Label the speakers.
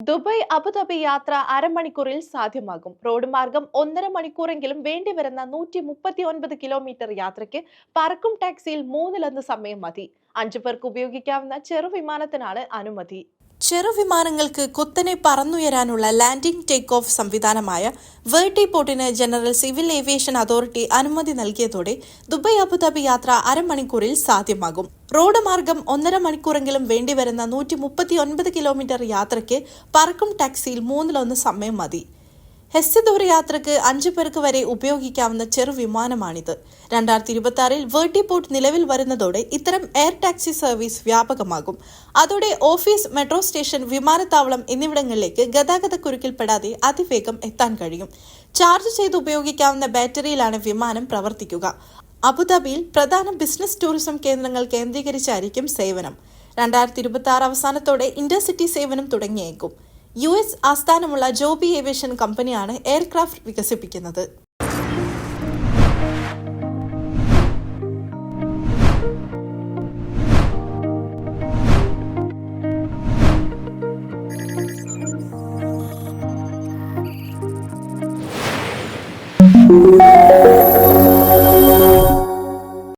Speaker 1: Dubai Abu Dhabi യാത്ര അരമണിക്കൂറിൽ സാധ്യമാകും. Road മാർഗം ഒന്നര മണിക്കൂറെങ്കിലും വേണ്ടിവരുന്ന നൂറ്റി മുപ്പത്തി ഒൻപത് കിലോമീറ്റർ യാത്രയ്ക്ക് പറക്കും ടാക്സിയിൽ മൂന്നിലൊന്ന് സമയം മതി. അഞ്ചു പേർക്ക് ഉപയോഗിക്കാവുന്ന ചെറുവിമാനത്തിനാണ് അനുമതി.
Speaker 2: ചെറുവിമാനങ്ങൾക്ക് കുത്തനെ പറന്നുയരാനുള്ള ലാൻഡിംഗ് ടേക്ക് ഓഫ് സംവിധാനമായ വേർട്ടി പോർട്ടിന് ജനറൽ സിവിൽ ഏവിയേഷൻ അതോറിറ്റി അനുമതി നൽകിയതോടെ ദുബായ് അബുദാബി യാത്ര അരമണിക്കൂറിൽ സാധ്യമാകും. റോഡ് മാർഗം ഒന്നര മണിക്കൂറെങ്കിലും വേണ്ടിവരുന്ന നൂറ്റി മുപ്പത്തി ഒൻപത് കിലോമീറ്റർ യാത്രയ്ക്ക് പറക്കും ടാക്സിയിൽ മൂന്നിലൊന്ന് സമയം മതി. ഹ്രസ്വദൂര യാത്രയ്ക്ക് അഞ്ചു പേർക്ക് വരെ ഉപയോഗിക്കാവുന്ന ചെറു വിമാനമാണിത്. രണ്ടായിരത്തി ഇരുപത്തി ആറിൽ വേർട്ടിപോർട്ട് നിലവിൽ വരുന്നതോടെ ഇത്തരം എയർ ടാക്സി സർവീസ് വ്യാപകമാകും. അതോടെ ഓഫീസ് മെട്രോ സ്റ്റേഷൻ വിമാനത്താവളം എന്നിവിടങ്ങളിലേക്ക് ഗതാഗതക്കുരുക്കിൽപ്പെടാതെ അതിവേഗം എത്താൻ കഴിയും. ചാർജ് ചെയ്ത് ഉപയോഗിക്കാവുന്ന ബാറ്ററിയിലാണ് വിമാനം പ്രവർത്തിക്കുക. അബുദാബിയിൽ പ്രധാന ബിസിനസ് ടൂറിസം കേന്ദ്രങ്ങൾ കേന്ദ്രീകരിച്ചായിരിക്കും സേവനം. രണ്ടായിരത്തി ഇരുപത്തി ആറ് അവസാനത്തോടെ ഇന്റർസിറ്റി സേവനം തുടങ്ങിയേക്കും. യു എസ് ആസ്ഥാനമുള്ള ജോബി ഏവിയേഷൻ കമ്പനിയാണ് എയർക്രാഫ്റ്റ് വികസിപ്പിക്കുന്നത് Thank you.